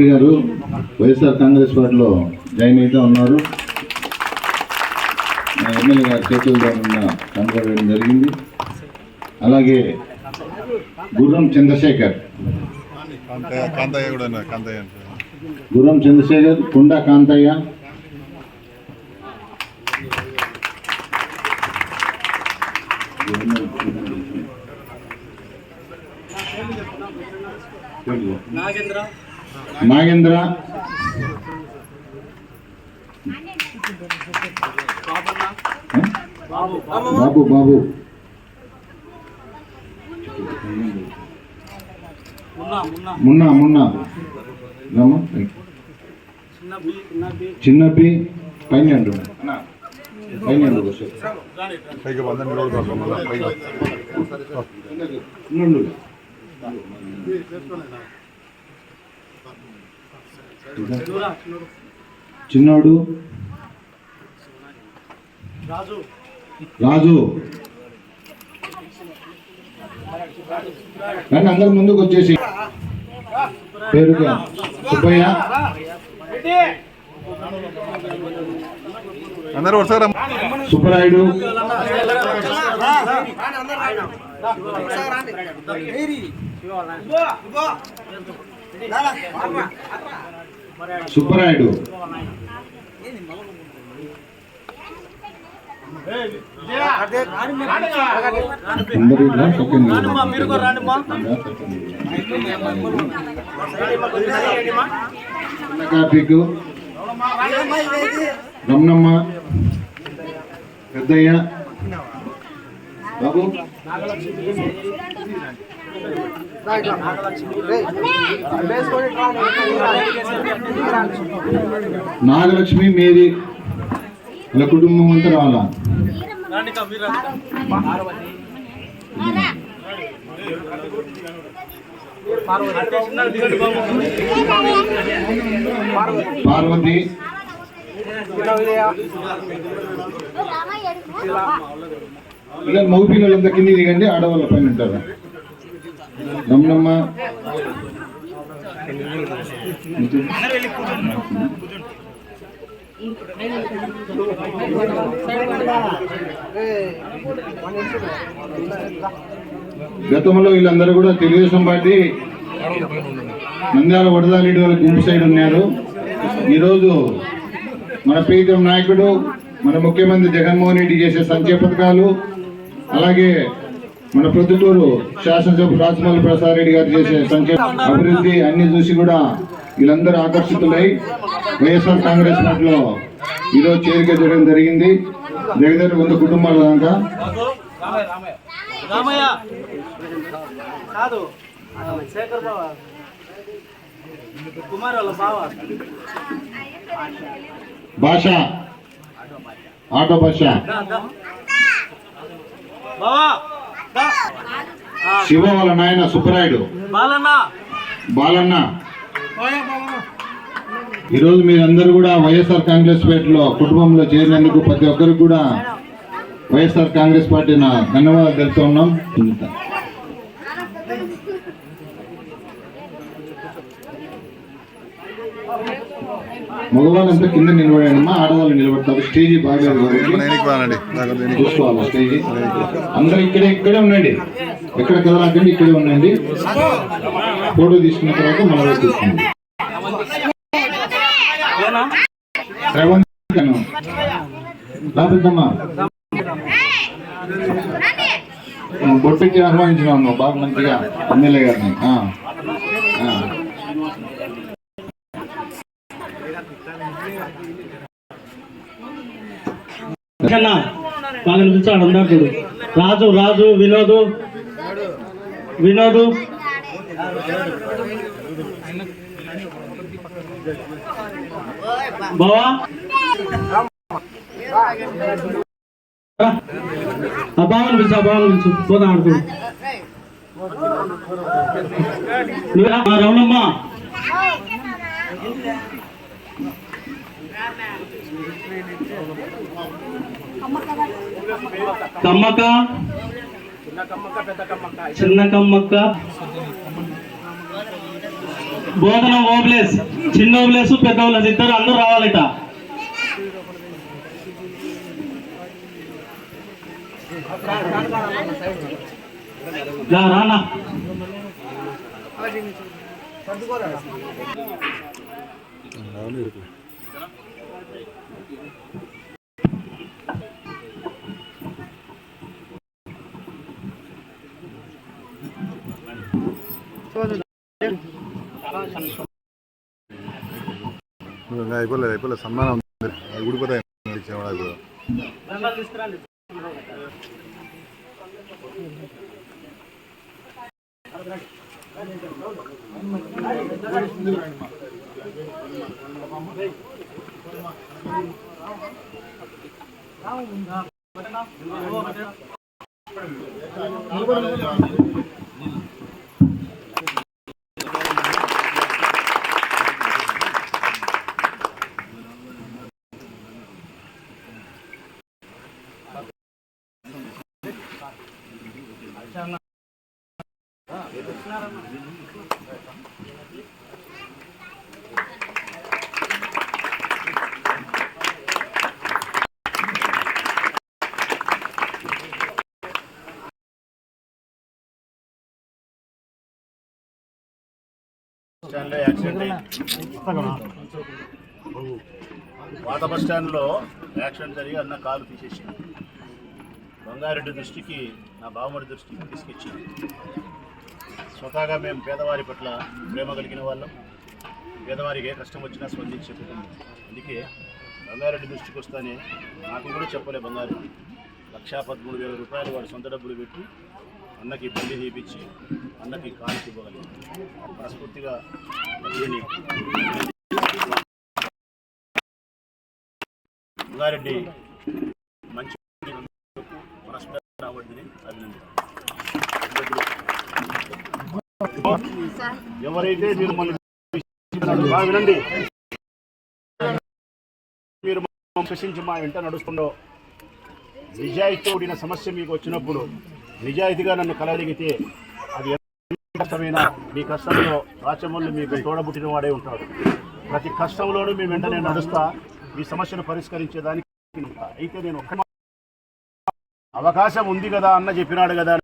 హరి గారు వైఎస్ఆర్ కాంగ్రెస్ పార్టీలో జాయిన్ అయితే ఉన్నారు. ఎమ్మెల్యే గారి చేతుల ద్వారా కనబడడం జరిగింది. అలాగే గుర్రం చంద్రశేఖర్. గుర్రం చంద్రశేఖర్ కుండ కాంతయ్య. నాగేంద్ర. బాబు బాబు మున్నా మున్నా. రామా చిన్నపి పైన అండు పైన చిన్నోడు. రాజు. రండి అందరు ముందుకు వచ్చేసి. పేరు సుబ్బయ్య. అందరూ వస్తారా సుబ్బరాయుడు. సుబ్బరాయుడు. అందరూ ఇట్లా సెకండ్ కార్తీక్ రమణమ్మ. పెద్దయ్య. బాబు. నాగలక్ష్మి మేరీ వాళ్ళ కుటుంబం అంతా రావాలా? పార్వతి. ఇలా మగ పిల్లలంతా కింది దిగండి ఆడవాళ్ళ పైన ఉంటారు. నమ్మమ్మ గతంలో వీళ్ళందరూ కూడా తెలుగుదేశం పార్టీ నంద్యాల వడదాలిడి వాళ్ళ గుంపు సైడ్ ఉన్నారు. ఈరోజు మన ప్రీతం నాయకుడు మన ముఖ్యమంత్రి జగన్మోహన్ రెడ్డి చేసే సంక్షేమ పథకాలు అలాగే మన ప్రొద్దుటూరు శాసనసభ రాజమౌళి ప్రసాద్ రెడ్డి గారు చేసే సంక్షేమ అభివృద్ధి అన్ని చూసి కూడా వీళ్ళందరూ ఆకర్షితులై వైఎస్ఆర్ కాంగ్రెస్ పార్టీలో ఈరోజు చేరిక చేయడం జరిగింది. దగ్గర వంద కుటుంబాల దాకా. భాష. ఆటో భాష. శివ వాళ్ళ నాయన సుబ్బరాయుడు. బాలన్న. ఈరోజు మీరందరూ కూడా వైఎస్ఆర్ కాంగ్రెస్ పార్టీలో కుటుంబంలో చేరినందుకు ప్రతి ఒక్కరికి కూడా వైఎస్ఆర్ కాంగ్రెస్ పార్టీ ధన్యవాదాలు తెలుపుతూ మగవాళ్ళంతా కింద నిలబడానమ్మా ఆడవాళ్ళు నిలబడతారు. స్టేజీ బాగా చూసుకోవాలి స్టేజీ. అందరూ ఇక్కడే ఇక్కడే ఉండండి. ఎక్కడ కదలాకండి ఇక్కడే ఉండండి. ఫోటో తీసుకున్న తర్వాత మనం తీసుకుందాం. రా పెద్దమ్మ. బొట్టికి ఆహ్వానించినాము బాగా మంచిగా ఎమ్మెల్యే గారిని. వాళ్ళని పిలిచాడు అందరు రాజు రాజు వినోదు. వినోదు. బావా. ఆ బావని పిలిచా బావని పిలిచు. పోదాం ఆడుకో. నువ్వు రమణమ్మ. కమ్మక చిన్న కమ్మక్క. బోధన ఓబ్లేస్. చిన్న ఓబ్లేస్ పెద్ద ఓబ్లేస్. ఇద్దరు అందరూ రావాలిట. రా, రానా ఇంకా అయిపోలేదు అయిపోలేదు సన్మానం ఉంది అవి ఊడిపోతాయి ఇచ్చిన అయిపోతుంది Thank you. స్టాండ్లో యాక్సిడెంట్ అయింది పాత బస్ స్టాండ్లో యాక్సిడెంట్ జరిగి అన్న కాలు తీసేసి బంగారెడ్డి దృష్టికి నా బావమడి దృష్టికి తీసుకొచ్చింది స్వతహాగా మేము పేదవారి పట్ల ప్రేమ కలిగిన వాళ్ళం. పేదవారికి ఏ కష్టం వచ్చినా స్పందించే కుటుంబం అందుకే బంగారెడ్డి దృష్టికి వస్తానే నాకు కూడా చెప్పలే బంగారెడ్డి లక్షా పదమూడు వేల రూపాయలు వాడు సొంత డబ్బులు పెట్టి అన్నకి బండి తీపిచ్చి అందరికీ కానుక ఇవ్వగలిగింది మనస్ఫూర్తిగా రంగారెడ్డి మంచి మనస్ఫూర్తి రావద్దని అభినందన ఎవరైతే మీరు మన బాగా వినండి మీరు మమ్మల్ని మా వెంట నడుస్తుండో నిజాయితీ కూడిన సమస్య మీకు వచ్చినప్పుడు నిజాయితీగా నన్ను కలగలిగితే మీ కష్టంలో రాచమల్లి మీకు తోడబుట్టిన వాడే ఉంటాడు. ప్రతి కష్టంలోనూ మీ వెంట నేను నడుస్తా మీ సమస్యను పరిష్కరించేదానికి అయితే నేను ఒక్క అవకాశం ఉంది కదా అన్న చెప్పినాడు కదా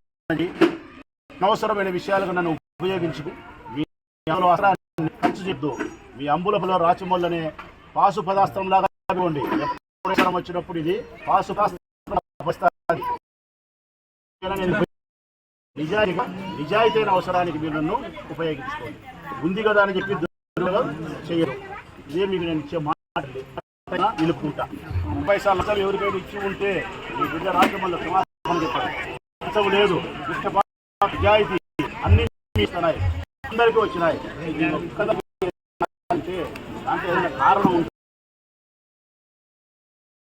అనవసరమైన విషయాలకు నన్ను ఉపయోగించుకు మీ అవసరాన్ని ఖర్చు చెప్దు మీ అంబులపులో రాచమల్లనే పాసు పదార్థం లాగా ఇవ్వండి వచ్చినప్పుడు ఇది పాసు పదాస్త్రం నిజాయితీగా నిజాయితీ అయిన అవసరానికి మీరు నన్ను ఉపయోగించుకోండి. ఉంది కదా అని చెప్పి చేయరు. ఇదే మీకు నేను ఇచ్చే మాట. నిలుపుకుంటా. ముప్పై సార్లు లక్షలు ఎవరికైనా ఇచ్చి ఉంటే మీ బిడ్డ రాజ్యమంలో సమాధానం చెప్పారు లక్షం లేదు. నిజాయితీ అన్ని ఇస్తున్నాయి అందరికీ వచ్చినాయి. అంటే దాంట్లో ఏదైనా కారణం ఉంటుంది